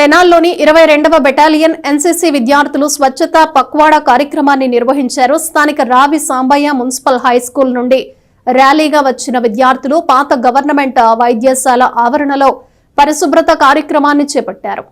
తెనాల్లోని ఇరవై రెండవ battalion NCC విద్యార్థులు స్వచ్ఛత పక్వాడా కార్యక్రమాన్ని నిర్వహించారు స్థానిక రావి సాంబయ్య మున్సిపల్ హై స్కూల్ నుండి. ర్యాలీగా వచ్చిన విద్యార్థులు పాత గవర్నమెంట్ వైద్యశాల ఆవరణలో పరిశుభ్రత కార్యక్రమాన్ని చేపట్టారు.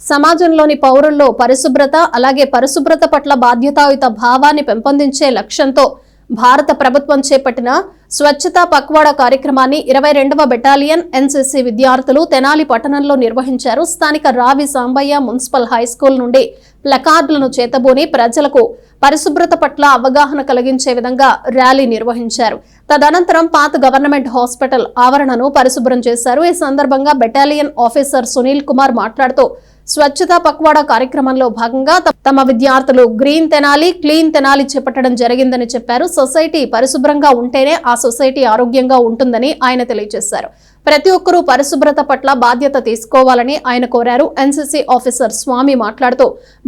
సమాజంలోని పౌరుల్లో పరిశుభ్రత అలాగే పరిశుభ్రత పట్ల బాధ్యతాయుత భావాన్ని పెంపొందించే లక్ష్యంతో భారత ప్రభుత్వం చేపట్టిన స్వచ్ఛతా పక్వాడా కార్యక్రమాన్ని ఇరవై రెండవ బెటాలియన్ ఎన్సీసీ విద్యార్థులు తెనాలి పట్టణంలో నిర్వహించారు. స్థానిక రావి సాంబయ్య మున్సిపల్ హై స్కూల్ నుండి ప్లకార్డులను చేతబూని ప్రజలకు పరిశుభ్రత పట్ల అవగాహన కలిగించే విధంగా ర్యాలీ నిర్వహించారు. తదనంతరం పాత గవర్నమెంట్ హాస్పిటల్ ఆవరణను పరిశుభ్రం చేశారు. ఈ సందర్భంగా బెటాలియన్ ఆఫీసర్ సునీల్ కుమార్ మాట్లాడుతూ స్వచ్ఛతా పక్వాడా కార్యక్రమంలో భాగంగా తమ విద్యార్థులు గ్రీన్ తెనాలి క్లీన్ తెనాలి చేపట్టడం జరిగిందని చెప్పారు. సొసైటీ పరిశుభ్రంగా ఉంటేనే ఆ సొసైటీ ఆరోగ్యంగా ఉంటుందని ఆయన తెలియజేశారు. ప్రతి ఒక్కరూ పరిశుభ్రత పట్ల బాధ్యత తీసుకోవాలని ఆయన కోరారు. ఎన్సీసీ ఆఫీసర్ స్వామి మాట్లాడుతూ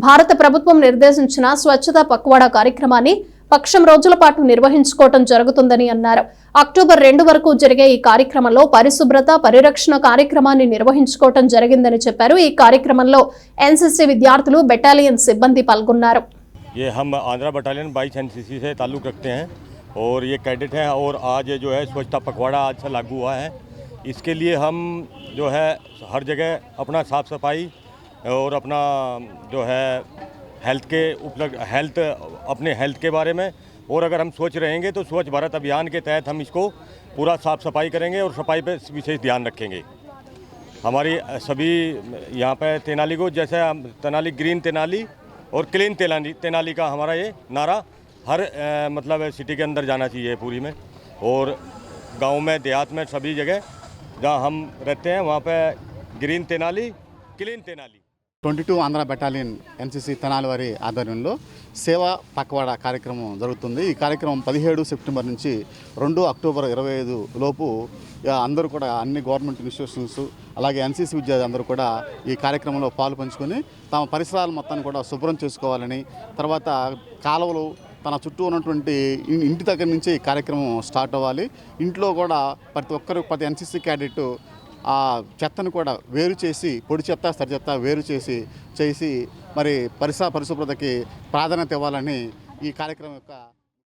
భారత ప్రభుత్వం నిర్దేశించిన స్వచ్ఛతా పక్వాడా కార్యక్రమాన్ని పక్షం రోజుల పాటు నిర్వహించుకోవటం జరుగుతుందని అన్నారు అక్టోబర్ రెండు వరకు జరిగే ఈ కార్యక్రమంలో పరిశుభ్రత పరిరక్షణ కార్యక్రమాన్ని నిర్వహించుకోవటం జరిగిందని చెప్పారు ఈ కార్యక్రమంలో ఎన్సీసీ విద్యార్థులు బెటాలియన్ సిబ్బంది పాల్గొన్నారు ये हम आंध्रा बटालियन बाईस एन से ताल्लुक़ रखते हैं और ये कैडेट हैं और आज ये जो है स्वच्छता पखवाड़ा आज से लागू हुआ है इसके लिए हम जो है हर जगह अपना साफ़ सफाई और अपना जो है हेल्थ के उपलब्ध हेल्थ अपने हेल्थ के बारे में। और अगर हम सोच रहेंगे तो स्वच्छ भारत अभियान के तहत हम इसको पूरा साफ़ सफ़ाई करेंगे और सफ़ाई पर विशेष ध्यान रखेंगे। हमारी सभी यहाँ पर तेनाली को जैसे हम तेनाली ग्रीन तेनाली और क्लीन तेनाली तेनाली का हमारा ये नारा हर अ, मतलब सिटी के अंदर जाना चाहिए पूरी में। और गाँव में देहात में सभी जगह जहाँ हम रहते हैं वहाँ पे green Tenali clean Tenali. Twenty two Andhra battalion NCC Tenali వారి ఆధ్వర్యంలో సేవా పక్వాడ కార్యక్రమం జరుగుతుంది. ఈ కార్యక్రమం పదిహేడు సెప్టెంబర్ నుంచి రెండు అక్టోబర్ ఇరవై ఐదు లోపు అందరూ కూడా అన్ని గవర్నమెంట్ ఇన్స్టిట్యూషన్స్ అలాగే ఎన్సీసీ విద్యార్థి అందరూ కూడా ఈ కార్యక్రమంలో పాలు పంచుకొని తమ పరిసరాల మొత్తాన్ని కూడా శుభ్రం చేసుకోవాలని తర్వాత కాలువలు తన చుట్టూ ఉన్నటువంటి ఇంటి దగ్గర నుంచి ఈ కార్యక్రమం స్టార్ట్ అవ్వాలి. ఇంట్లో కూడా ప్రతి ఒక్కరు ప్రతి ఎన్సీసీ క్యాడెట్ ఆ చెత్తను కూడా వేరు చేసి పొడి చెత్త సరి చెత్త వేరు చేసి చేసి మరి పరిసర పరిశుభ్రతకి ప్రాధాన్యత ఇవ్వాలని ఈ కార్యక్రమం యొక్క